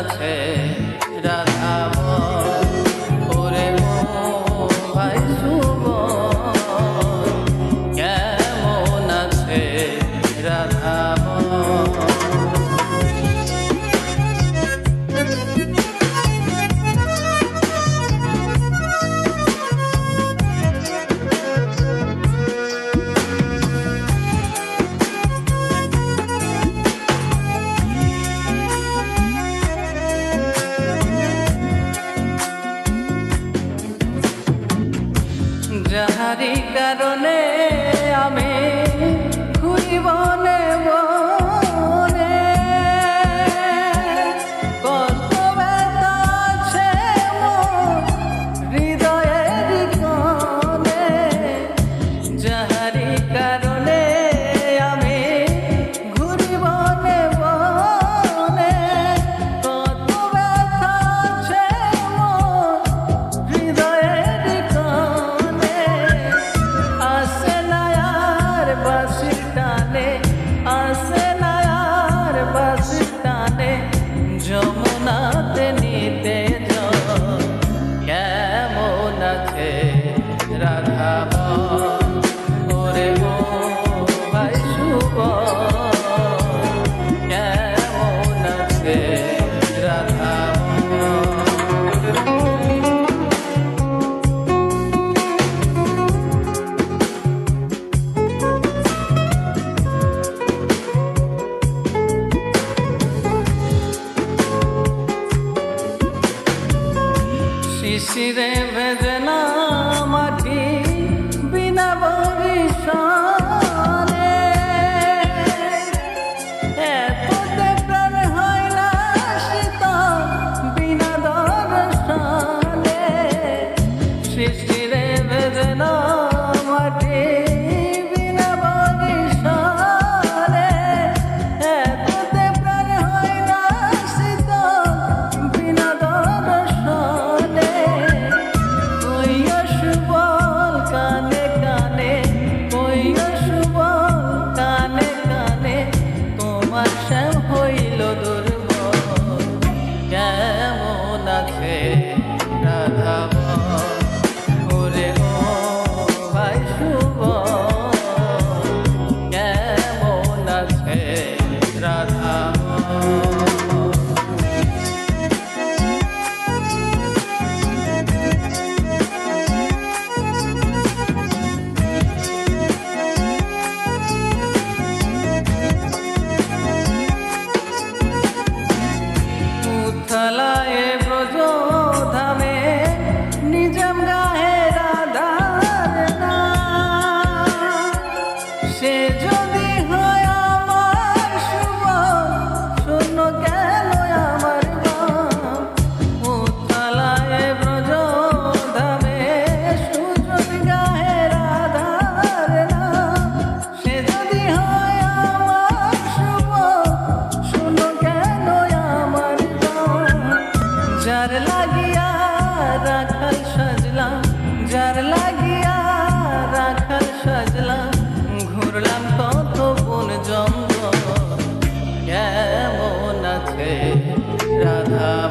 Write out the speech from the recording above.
আছে। তাহারি কারণে শিশিরে ভেজনা মাটি বিনা বরিশালে? লাগিয়া রাখাল সাজলাম যার লাগিয়া রাখাল সাজলাম ঘুরলাম কত বন জঙ্গল কেমন আছে রাধা